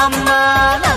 నామమ్మా